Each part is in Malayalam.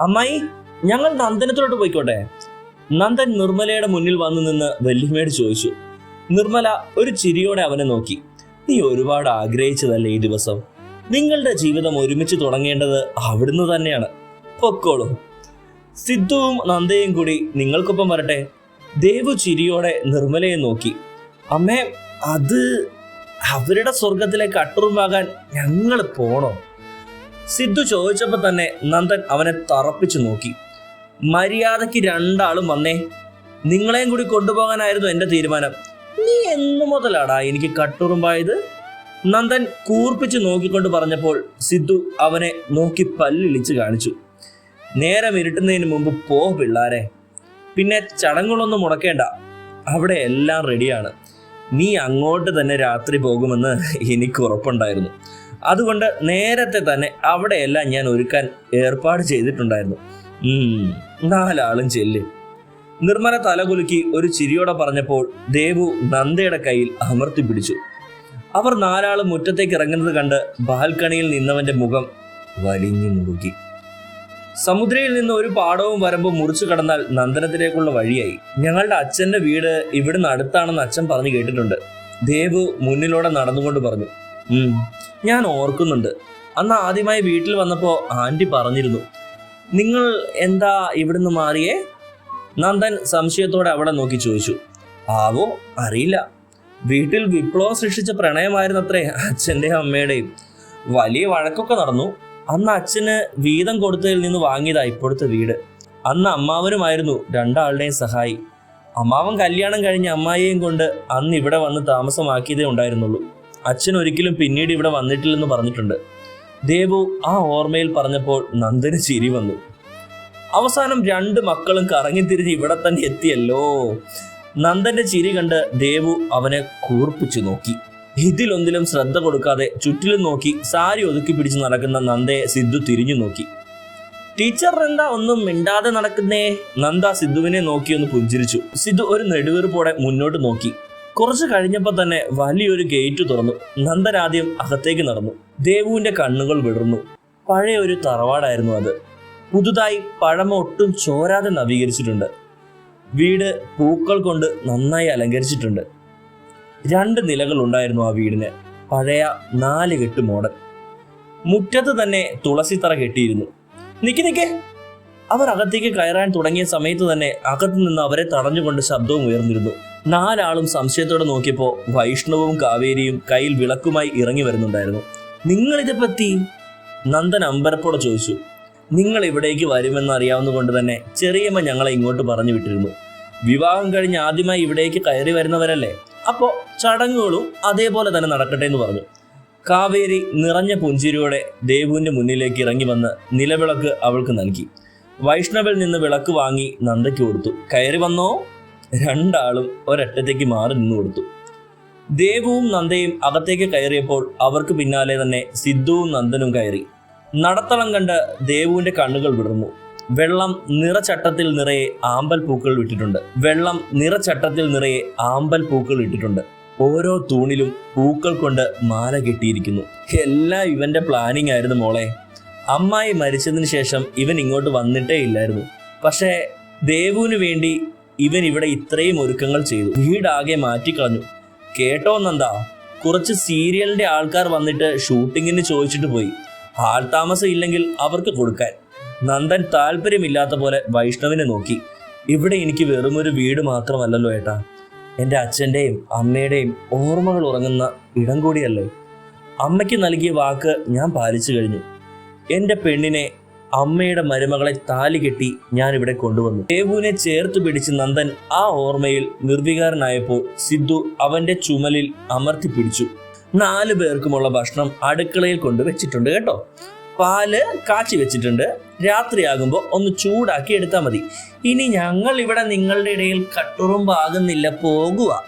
അമ്മായി ഞങ്ങൾ നന്ദനത്തിലോട്ട് പോയിക്കോട്ടെ. നന്ദൻ നിർമ്മലയുടെ മുന്നിൽ വന്നു നിന്ന് വല്യമ്മയോട് ചോദിച്ചു നിർമ്മല ഒരു ചിരിയോടെ അവനെ നോക്കി. നീ ഒരുപാട് ആഗ്രഹിച്ചതല്ലേ ഈ ദിവസം? നിങ്ങളുടെ ജീവിതം ഒരുമിച്ച് തുടങ്ങേണ്ടത് അവിടുന്ന് തന്നെയാണ്. പൊക്കോളൂ. സിദ്ധുവും നന്ദയും കൂടി നിങ്ങൾക്കൊപ്പം വരട്ടെ. ദേവു ചിരിയോടെ നിർമ്മലയെ നോക്കി അമ്മേ അത് അവരുടെ സ്വർഗത്തിലേക്ക് അട്ടുറുമാകാൻ ഞങ്ങൾ പോണോ? സിദ്ധു ചോദിച്ചപ്പോൾ തന്നെ നന്ദൻ അവനെ തറപ്പിച്ചു നോക്കി. മര്യാദയ്ക്ക് രണ്ടാളും വന്നേ. നിങ്ങളെയും കൂടി കൊണ്ടുപോകാനായിരുന്നു എന്റെ തീരുമാനം. നീ എന്നു മുതലാടാ എനിക്ക് കട്ടുറുമ്പായത്? നന്ദൻ കൂർപ്പിച്ച് നോക്കിക്കൊണ്ട് പറഞ്ഞപ്പോൾ സിദ്ധു അവനെ നോക്കി പല്ലിളിച്ച് കാണിച്ചു. നേരം ഇരുട്ടുന്നതിന് മുമ്പ് പോ പിള്ളാരെ. പിന്നെ ചടങ്ങുകളൊന്നും മുടക്കേണ്ട. അവിടെ എല്ലാം റെഡിയാണ് നീ അങ്ങോട്ട് തന്നെ രാത്രി പോകുമെന്ന് എനിക്ക് ഉറപ്പുണ്ടായിരുന്നു. അതുകൊണ്ട് നേരത്തെ തന്നെ അവിടെയെല്ലാം ഞാൻ ഒരുക്കാൻ ഏർപ്പാട് ചെയ്തിട്ടുണ്ടായിരുന്നു. നാലാളും ചെല്ല്. നിർമ്മല തലകുലുക്കി ഒരു ചിരിയോടെ പറഞ്ഞപ്പോൾ ദേവു നന്ദയുടെ കയ്യിൽ അമർത്തി പിടിച്ചു. അവർ നാലാളും മുറ്റത്തേക്ക് ഇറങ്ങുന്നത് കണ്ട് ബാൽക്കണിയിൽ നിന്നവന്റെ മുഖം വലിഞ്ഞു മുറുകി. സമുദ്രയിൽ നിന്ന് ഒരു പാടവും വരമ്പും മുറിച്ചു കടന്നാൽ നന്ദനത്തിലേക്കുള്ള വഴിയായി. ഞങ്ങളുടെ അച്ഛന്റെ വീട് ഇവിടുന്ന് അടുത്താണെന്ന് അച്ഛൻ പറഞ്ഞു കേട്ടിട്ടുണ്ട്. ദേവു മുന്നിലൂടെ നടന്നുകൊണ്ട് പറഞ്ഞു. ഞാൻ ഓർക്കുന്നുണ്ട്. അന്ന് ആദ്യമായി വീട്ടിൽ വന്നപ്പോൾ ആന്റി പറഞ്ഞിരുന്നു നിങ്ങൾ എന്താ ഇവിടുന്ന് മാറിയേ? നന്ദൻ സംശയത്തോടെ അവിടെ നോക്കി ചോദിച്ചു ആവോ അറിയില്ല. വീട്ടിൽ വിപ്ലവം സൃഷ്ടിച്ച പ്രണയമായിരുന്നത്രേ അച്ഛന്റെയും അമ്മയുടെയും. വലിയ വഴക്കൊക്കെ നടന്നു. അന്ന് അച്ഛന് വീതം കൊടുത്തതിൽ നിന്ന് വാങ്ങിയതാ ഇപ്പോഴത്തെ വീട്. അന്ന് അമ്മാവനുമായിരുന്നു രണ്ടാളുടെയും സഹായി. അമ്മാവൻ കല്യാണം കഴിഞ്ഞ അമ്മായിയെയും കൊണ്ട് അന്ന് ഇവിടെ വന്ന് താമസമാക്കിയതേ ഉണ്ടായിരുന്നുള്ളൂ. അച്ഛൻ ഒരിക്കലും പിന്നീട് ഇവിടെ വന്നിട്ടില്ലെന്ന് പറഞ്ഞിട്ടുണ്ട്. ദേവു ആ ഓർമ്മയിൽ പറഞ്ഞപ്പോൾ നന്ദന് ചിരി വന്നു. അവസാനം രണ്ട് മക്കളും കറങ്ങിത്തിരിഞ്ഞ് ഇവിടെ തന്നെ എത്തിയല്ലോ. നന്ദന്റെ ചിരി കണ്ട് ദേവു അവനെ കൂർപ്പിച്ചു നോക്കി. ഇതിലൊന്നിലും ശ്രദ്ധ കൊടുക്കാതെ ചുറ്റിലും നോക്കി സാരി ഒതുക്കി പിടിച്ച് നടക്കുന്ന നന്ദയെ സിദ്ധു തിരിഞ്ഞു നോക്കി. ടീച്ചർ എന്താ ഒന്നും മിണ്ടാതെ നടക്കുന്നേ? നന്ദ സിദ്ധുവിനെ നോക്കി ഒന്ന് പുഞ്ചിരിച്ചു. സിദ്ധു ഒരു നെടുവീർപ്പോടെ മുന്നോട്ട് നോക്കി. കുറച്ച് കഴിഞ്ഞപ്പോൾ തന്നെ വലിയൊരു ഗേറ്റ് തുറന്നു. നന്ദൻ ആദ്യം അകത്തേക്ക് നടന്നു. ദേവുവിന്റെ കണ്ണുകൾ വിടർന്നു. പഴയ ഒരു തറവാടായിരുന്നു അത്. പുതുതായി പഴമ ഒട്ടും ചോരാതെ നവീകരിച്ചിട്ടുണ്ട്. വീട് പൂക്കൾ കൊണ്ട് നന്നായി അലങ്കരിച്ചിട്ടുണ്ട്. രണ്ട് നിലകൾ ഉണ്ടായിരുന്നു ആ വീടിന്. പഴയ നാല് കെട്ട് മോഡൽ. മുറ്റത്ത് തന്നെ തുളസിത്തറ കെട്ടിയിരുന്നു. നിക്കി നിക്ക്. അവർ അകത്തേക്ക് കയറാൻ തുടങ്ങിയ സമയത്ത് തന്നെ അകത്തു നിന്ന് അവരെ തടഞ്ഞുകൊണ്ട് ശബ്ദവും ഉയർന്നിരുന്നു. നാലാളും സംശയത്തോടെ നോക്കിയപ്പോൾ വൈഷ്ണവും കാവേരിയും കയ്യിൽ വിളക്കുമായി ഇറങ്ങി വരുന്നുണ്ടായിരുന്നു. നിങ്ങൾ പറ്റി നന്ദൻ അമ്പരപ്പോടെ ചോദിച്ചു. നിങ്ങൾ ഇവിടേക്ക് വരുമെന്ന് അറിയാവുന്ന കൊണ്ട് തന്നെ ചെറിയമ്മ ഞങ്ങളെ ഇങ്ങോട്ട് പറഞ്ഞു വിട്ടിരുന്നു. വിവാഹം കഴിഞ്ഞ് ആദ്യമായി ഇവിടേക്ക് കയറി വരുന്നവരല്ലേ? അപ്പോൾ ചടങ്ങുകളും അതേപോലെ തന്നെ നടക്കട്ടെ എന്ന് പറഞ്ഞു. കാവേരി നിറഞ്ഞ പുഞ്ചിരിയോടെ ദേവുവിന്റെ മുന്നിലേക്ക് ഇറങ്ങി വന്ന് നിലവിളക്ക് അവൾക്ക് നൽകി. വൈഷ്ണവിൽ നിന്ന് വിളക്ക് വാങ്ങി നന്ദയ്ക്ക് കൊടുത്തു. കയറി വന്നോ? രണ്ടാളും ഒരറ്റത്തേക്ക് മാറി നിന്നു കൊടുത്തു. ദേവുവും നന്ദയും അകത്തേക്ക് കയറിയപ്പോൾ അവർക്ക് പിന്നാലെ തന്നെ സിദ്ധുവും നന്ദനും കയറി. നടത്തളം കണ്ട് ദേവുവിന്റെ കണ്ണുകൾ വിടർന്നു. വെള്ളം നിറച്ചട്ടത്തിൽ നിറയെ ആമ്പൽ പൂക്കൾ ഇട്ടിട്ടുണ്ട് വെള്ളം നിറച്ചട്ടത്തിൽ നിറയെ ആമ്പൽ പൂക്കൾ ഇട്ടിട്ടുണ്ട്. ഓരോ തൂണിലും പൂക്കൾ കൊണ്ട് മാല കെട്ടിയിരിക്കുന്നു. എല്ലാം ഇവന്റെ പ്ലാനിങ് ആയിരുന്നു മോളെ. അമ്മായി മരിച്ചതിന് ശേഷം ഇവൻ ഇങ്ങോട്ട് വന്നിട്ടേ ഇല്ലായിരുന്നു. പക്ഷേ ദേവുവിന് വേണ്ടി ഇവൻ ഇവിടെ ഇത്രയും ഒരുക്കങ്ങൾ ചെയ്തു. വീടാകെ മാറ്റിക്കളഞ്ഞു. കേട്ടോ നന്ദാ? കുറച്ച് സീരിയലിന്റെ ആൾക്കാർ വന്നിട്ട് ഷൂട്ടിങ്ങിന് ചോദിച്ചിട്ട് പോയി. ആൾ താമസം ഇല്ലെങ്കിൽ അവർക്ക് കൊടുക്കാൻ. നന്ദൻ താല്പര്യമില്ലാത്ത പോലെ വൈഷ്ണവിനെ നോക്കി. ഇവിടെ എനിക്ക് വെറുമൊരു വീട് മാത്രമല്ലല്ലോ ഏട്ടാ. എന്റെ അച്ഛന്റെയും അമ്മയുടെയും ഓർമ്മകൾ ഉറങ്ങുന്ന ഇടം കൂടിയല്ലേ? അമ്മയ്ക്ക് നൽകിയ വാക്ക് ഞാൻ പാലിച്ചു കഴിഞ്ഞു. എന്റെ പെണ്ണിനെ അമ്മയുടെ മരുമകളെ താലി കെട്ടി ഞാൻ ഇവിടെ കൊണ്ടുവന്നു. ദേവുവിനെ ചേർത്ത് പിടിച്ച് നന്ദൻ ആ ഓർമ്മയിൽ നിർവികാരനായപ്പോൾ സിദ്ധു അവന്റെ ചുമലിൽ അമർത്തി പിടിച്ചു. നാലു പേർക്കുമുള്ള ഭക്ഷണം അടുക്കളയിൽ കൊണ്ട് വെച്ചിട്ടുണ്ട് കേട്ടോ. പാൽ കാച്ചി വെച്ചിട്ടുണ്ട്. രാത്രിയാകുമ്പോൾ ഒന്ന് ചൂടാക്കി എടുത്താൽ മതി. ഇനി ഞങ്ങൾ ഇവിടെ നിങ്ങളുടെ ഇടയിൽ കട്ടുറുമ്പാകുന്നില്ല പോകുക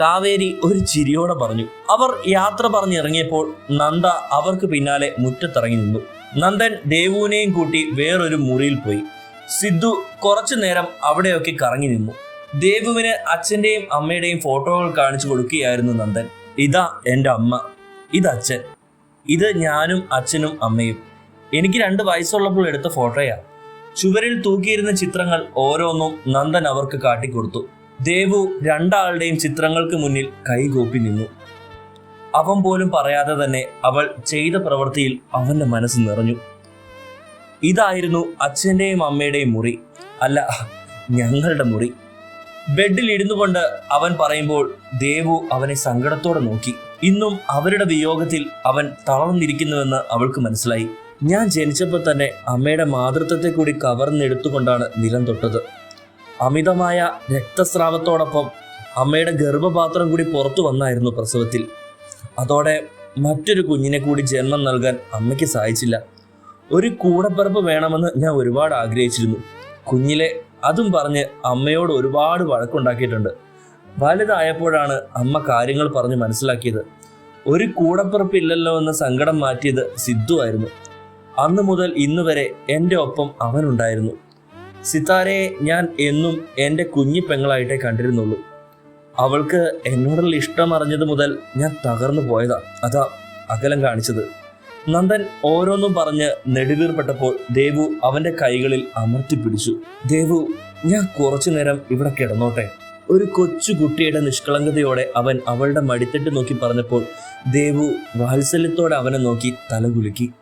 കാവേരി ഒരു ചിരിയോടെ പറഞ്ഞു. അവർ യാത്ര പറഞ്ഞിറങ്ങിയപ്പോൾ നന്ദ അവർക്ക് പിന്നാലെ മുറ്റത്തിറങ്ങി നിന്നു. നന്ദൻ ദേവുവിനെയും കൂട്ടി വേറൊരു മുറിയിൽ പോയി. സിദ്ധു കുറച്ചു നേരം അവിടെയൊക്കെ കറങ്ങി നിന്നു. ദേവുവിന് അച്ഛന്റെയും അമ്മയുടെയും ഫോട്ടോകൾ കാണിച്ചു കൊടുക്കുകയായിരുന്നു നന്ദൻ. ഇതാ എന്റെ അമ്മ. ഇത് അച്ഛൻ. ഇത് ഞാനും അച്ഛനും അമ്മയും. എനിക്ക് രണ്ട് വയസ്സുള്ളപ്പോൾ എടുത്ത ഫോട്ടോയാ. ചുവരിൽ തൂക്കിയിരുന്ന ചിത്രങ്ങൾ ഓരോന്നും നന്ദൻ അവർക്ക് കാട്ടിക്കൊടുത്തു. ദേവു രണ്ടാളുടെയും ചിത്രങ്ങൾക്ക് മുന്നിൽ കൈകൂപ്പി നിന്നു. അവൻ പോലും പറയാതെ തന്നെ അവൾ ചെയ്ത പ്രവൃത്തിയിൽ അവന്റെ മനസ്സ് നിറഞ്ഞു. ഇതായിരുന്നു അച്ഛന്റെയും അമ്മയുടെയും മുറി. അല്ല ഞങ്ങളുടെ മുറി. ബെഡിൽ ഇരുന്നു കൊണ്ട് അവൻ പറയുമ്പോൾ ദേവു അവനെ സങ്കടത്തോടെ നോക്കി. ഇന്നും അവരുടെ വിയോഗത്തിൽ അവൻ തളർന്നിരിക്കുന്നുവെന്ന് അവൾക്ക് മനസ്സിലായി. ഞാൻ ജനിച്ചപ്പോൾ തന്നെ അമ്മയുടെ മാതൃത്വത്തെ കൂടി കവർന്നെടുത്തുകൊണ്ടാണ് നിലം തൊട്ടത്. അമിതമായ രക്തസ്രാവത്തോടൊപ്പം അമ്മയുടെ ഗർഭപാത്രം കൂടി പുറത്തു വന്നായിരുന്നു പ്രസവത്തിൽ. അതോടെ മറ്റൊരു കുഞ്ഞിനെ കൂടി ജന്മം നൽകാൻ അമ്മയ്ക്ക് സാധിച്ചില്ല. ഒരു കൂടപ്പിറപ്പ് വേണമെന്ന് ഞാൻ ഒരുപാട് ആഗ്രഹിച്ചിരുന്നു. കുഞ്ഞിലെ അതും പറഞ്ഞ് അമ്മയോട് ഒരുപാട് വഴക്കുണ്ടാക്കിയിട്ടുണ്ട്. വലുതായപ്പോഴാണ് അമ്മ കാര്യങ്ങൾ പറഞ്ഞ് മനസ്സിലാക്കിയത്. ഒരു കൂടപ്പിറപ്പില്ലല്ലോ എന്ന സങ്കടം മാറ്റിയത് സിദ്ധു ആയിരുന്നു. അന്ന് മുതൽ ഇന്ന് വരെ എന്റെ ഒപ്പം അവനുണ്ടായിരുന്നു. സിത്താരയെ ഞാൻ എന്നും എന്റെ കുഞ്ഞി പെങ്ങളായിട്ടേ കണ്ടിരുന്നുള്ളൂ. അവൾക്ക് എന്നോടുള്ള ഇഷ്ടം അറിഞ്ഞത് മുതൽ ഞാൻ തകർന്നു പോയതാ. അതാ അകലം കാണിച്ചത്. നന്ദൻ ഓരോന്നും പറഞ്ഞ് നെടുവീർപ്പെട്ടപ്പോൾ ദേവു അവന്റെ കൈകളിൽ അമർത്തി പിടിച്ചു. ദേവു ഞാൻ കുറച്ചു നേരം ഇവിടെ കിടന്നോട്ടെ. ഒരു കൊച്ചു കുട്ടിയുടെ നിഷ്കളങ്കതയോടെ അവൻ അവളുടെ മടിത്തട്ട് നോക്കി പറഞ്ഞപ്പോൾ ദേവു വാത്സല്യത്തോടെ അവനെ നോക്കി തലകുലുക്കി.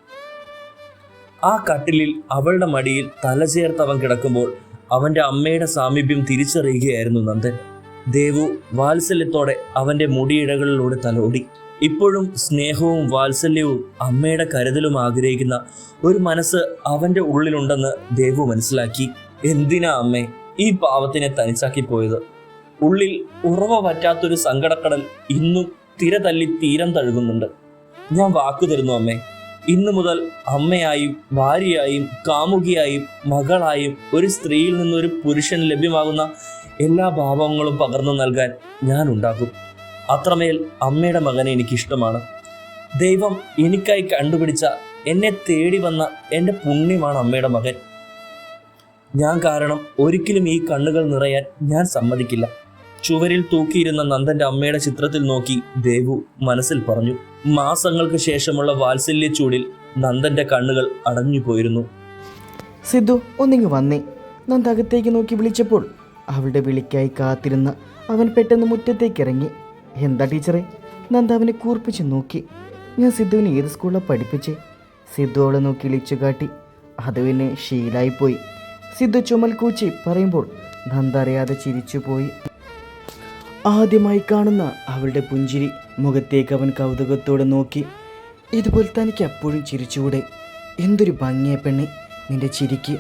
ആ കട്ടിലിൽ അവളുടെ മടിയിൽ തല ചേർത്ത് അവൻ കിടക്കുമ്പോൾ അവന്റെ അമ്മയുടെ സാമീപ്യം തിരിച്ചറിയുകയായിരുന്നു നന്ദൻ. ദേവു വാത്സല്യത്തോടെ അവന്റെ മുടിയിഴകളിലൂടെ തലോടി. ഇപ്പോഴും സ്നേഹവും വാത്സല്യവും അമ്മയുടെ കരുതലും ആഗ്രഹിക്കുന്ന ഒരു മനസ്സ് അവന്റെ ഉള്ളിലുണ്ടെന്ന് ദേവു മനസ്സിലാക്കി. എന്തിനാ അമ്മേ ഈ പാവത്തിനെ തനിച്ചാക്കി പോയത്? ഉള്ളിൽ ഉറവ പറ്റാത്തൊരു സങ്കടക്കടൽ ഇന്നും തിര തല്ലി തീരം തഴുകുന്നുണ്ട്. ഞാൻ വാക്കു തരുന്നു അമ്മേ. ഇന്നു മുതൽ അമ്മയായും ഭാര്യയായും കാമുകിയായും മകളായും ഒരു സ്ത്രീയിൽ നിന്നൊരു പുരുഷൻ ലഭ്യമാകുന്ന എല്ലാ ഭാവങ്ങളും പകർന്നു നൽകാൻ ഞാൻ ഉണ്ടാകും അത്രമേൽ അമ്മയുടെ മകനെ എനിക്കിഷ്ടമാണ്. ദൈവം എനിക്കായി കണ്ടുപിടിച്ച എന്നെ തേടി വന്ന എന്റെ പുണ്യമാണ് അമ്മയുടെ മകൻ. ഞാൻ കാരണം ഒരിക്കലും ഈ കണ്ണുകൾ നിറയാൻ ഞാൻ സമ്മതിക്കില്ല. ചുവരിൽ തൂക്കിയിരുന്ന നന്ദന്റെ അമ്മയുടെ ചിത്രത്തിൽ നോക്കി ദേവു മനസ്സിൽ പറഞ്ഞു മാസങ്ങൾക്ക് ശേഷമുള്ള വാത്സല്യ ചൂടിൽ നന്ദന്റെ കണ്ണുകൾ അടഞ്ഞു പോയിരുന്നു സിദ്ധു ഒന്നിങ്ങ് വന്നേ. നന്ദ അകത്തേക്ക് നോക്കി വിളിച്ചപ്പോൾ അവളുടെ വിളിക്കായി കാത്തിരുന്ന അവൻ പെട്ടെന്ന് മുറ്റത്തേക്ക് ഇറങ്ങി എന്താ ടീച്ചറെ? നന്ദ അവനെ കൂർപ്പിച്ച് നോക്കി. ഞാൻ സിദ്ധുവിനെ ഏത് സ്കൂളിലാണ് പഠിപ്പിച്ചേ? സിദ്ധു അവളെ നോക്കി ഇളിച്ചു കാട്ടി. അത് പിന്നെ ശീലായിപ്പോയി. സിദ്ധു ചുമൽ കൂച്ചി പറയുമ്പോൾ നന്ദ അറിയാതെ ചിരിച്ചുപോയി ആദ്യമായി കാണുന്ന അവളുടെ പുഞ്ചിരി മുഖത്തേക്ക് അവൻ കൗതുകത്തോടെ നോക്കി. ഇതുപോലെ തനിക്ക് എപ്പോഴും ചിരിച്ചുകൂടെ? എന്തൊരു ഭംഗിയ പെണ്ണി നിന്റെ ചിരിക്ക്.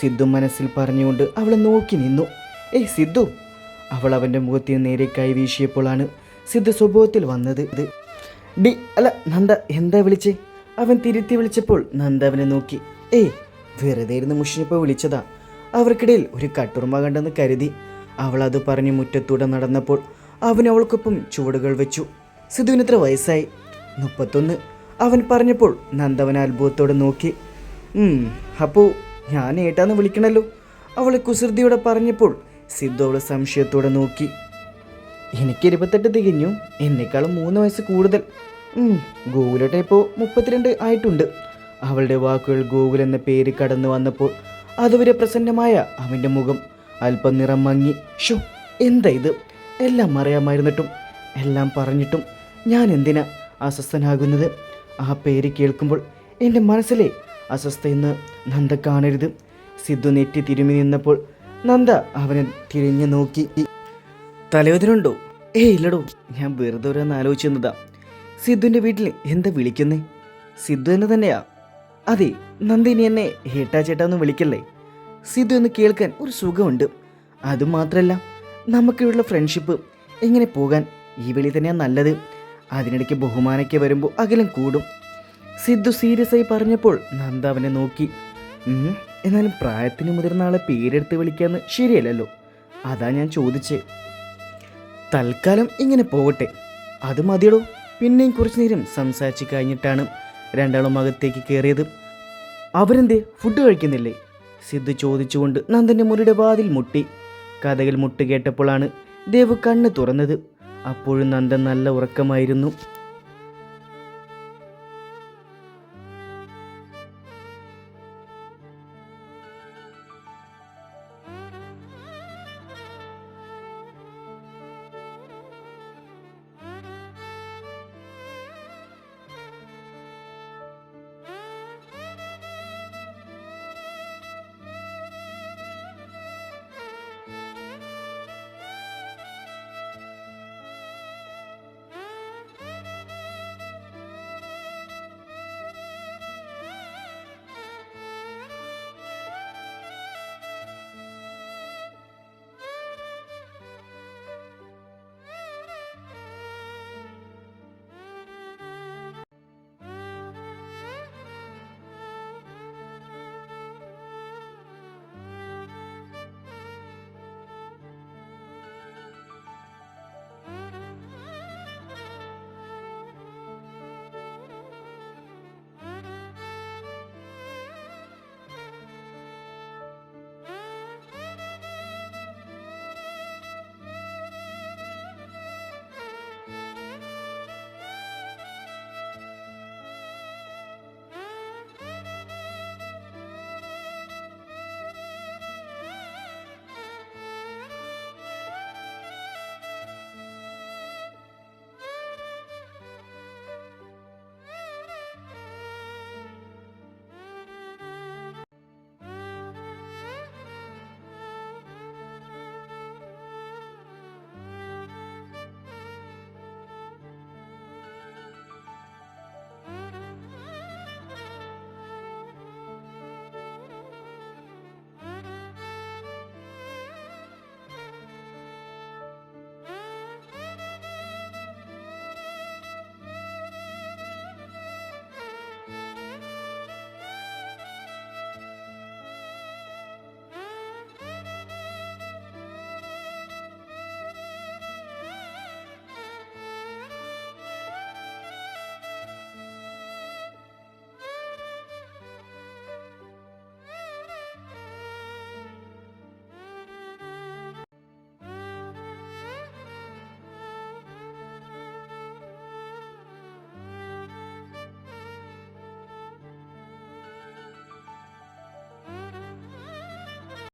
സിദ്ധു മനസ്സിൽ പറഞ്ഞുകൊണ്ട് അവളെ നോക്കി നിന്നു. ഏയ് സിദ്ധു. അവൾ അവന്റെ മുഖത്തിന് നേരെ കൈ വീശിയപ്പോഴാണ് സിദ്ധു സ്വഭാവത്തിൽ വന്നത് ഇത്. ഡി അല്ല നന്ദ എന്താ വിളിച്ചേ? അവൻ തിരുത്തി വിളിച്ചപ്പോൾ നന്ദ അവനെ നോക്കി. ഏയ് വെറുതെ ഇരുന്ന് മുഷിഞ്ഞപ്പോൾ വിളിച്ചതാ. അവർക്കിടയിൽ ഒരു കട്ടുറുമ കണ്ടെന്ന് കരുതി. അവൾ അത് പറഞ്ഞ് മുറ്റത്തൂടെ നടന്നപ്പോൾ അവൻ അവൾക്കൊപ്പം ചുവടുകൾ വെച്ചു. സിധുവിന് എത്ര വയസ്സായി. മുപ്പത്തൊന്ന്. അവൻ പറഞ്ഞപ്പോൾ നന്ദവൻ അത്ഭുതത്തോടെ നോക്കി. "ഉം, അപ്പോൾ ഞാൻ ഏട്ടാന്ന് വിളിക്കണല്ലോ. അവൾ കുസൃതിയോടെ പറഞ്ഞപ്പോൾ സിദ്ധു അവളെ സംശയത്തോടെ നോക്കി. എനിക്ക് ഇരുപത്തെട്ട് തികഞ്ഞു. എന്നെക്കാളും മൂന്ന് വയസ്സ് കൂടുതൽ. ഗോകുലട്ടെ ഇപ്പോൾ മുപ്പത്തിരണ്ട് ആയിട്ടുണ്ട്. അവളുടെ വാക്കുകൾ ഗോകുൽ എന്ന പേര് കടന്നു വന്നപ്പോൾ അതുവരെ പ്രസന്നമായ അവന്റെ മുഖം അല്പം നിറം മങ്ങി. ഷോ എന്താ ഇത്? എല്ലാം അറിയാമായിരുന്നിട്ടും എല്ലാം പറഞ്ഞിട്ടും ഞാൻ എന്തിനാ അസ്വസ്ഥനാകുന്നത്? ആ പേര് കേൾക്കുമ്പോൾ എന്റെ മനസ്സിലെ അസ്വസ്ഥയെന്ന് നന്ദ കാണരുത്. സിദ്ധു നെറ്റി തിരുമി നിന്നപ്പോൾ നന്ദ അവനെ തിരിഞ്ഞു നോക്കി. തലവേദനുണ്ടോ ഏ ഇല്ലടോ. ഞാൻ വെറുതെ ഓരോന്ന് ആലോചിച്ചെന്നതാ സിദ്ധുവിന്റെ വീട്ടിൽ എന്താ വിളിക്കുന്നേ? സിദ്ധു എന്ന് തന്നെയാ. അതെ നന്ദി നന്ദിനി എന്നെ ഹേട്ടാ ഒന്ന് വിളിക്കല്ലേ? സിദ്ധു എന്ന് കേൾക്കാൻ ഒരു സുഖമുണ്ട്. അതുമാത്രമല്ല നമുക്കിവിടെയുള്ള ഫ്രണ്ട്ഷിപ്പ് എങ്ങനെ പോകാൻ? ഈ വിളി തന്നെയാണ് നല്ലത്. അതിനിടയ്ക്ക് ബഹുമാനയ്ക്ക് വരുമ്പോൾ അകലം കൂടും. സിദ്ധു സീരിയസ് ആയി പറഞ്ഞപ്പോൾ നന്ദ അവനെ നോക്കി. "ഉം, എന്നാലും പ്രായത്തിന് മുതിർന്ന ആളെ പേരെടുത്ത് വിളിക്കാന്ന് ശരിയല്ലല്ലോ. അതാ ഞാൻ ചോദിച്ചേ. തൽക്കാലം ഇങ്ങനെ പോകട്ടെ. അത് മതിയടോ. പിന്നെയും കുറച്ചു നേരം സംസാരിച്ച് കഴിഞ്ഞിട്ടാണ് രണ്ടാളും അകത്തേക്ക് കയറിയത്. അവരെന്തേ? ഫുഡ് കഴിക്കുന്നില്ലേ? സിദ്ധു ചോദിച്ചുകൊണ്ട് നന്ദന്റെ മുറിയുടെ വാതിൽ മുട്ടി. കഥകൾ മുട്ട് കേട്ടപ്പോഴാണ് ദേവ് കണ്ണ് തുറന്നത്. അപ്പോഴും നന്ദൻ നല്ല ഉറക്കമായിരുന്നു.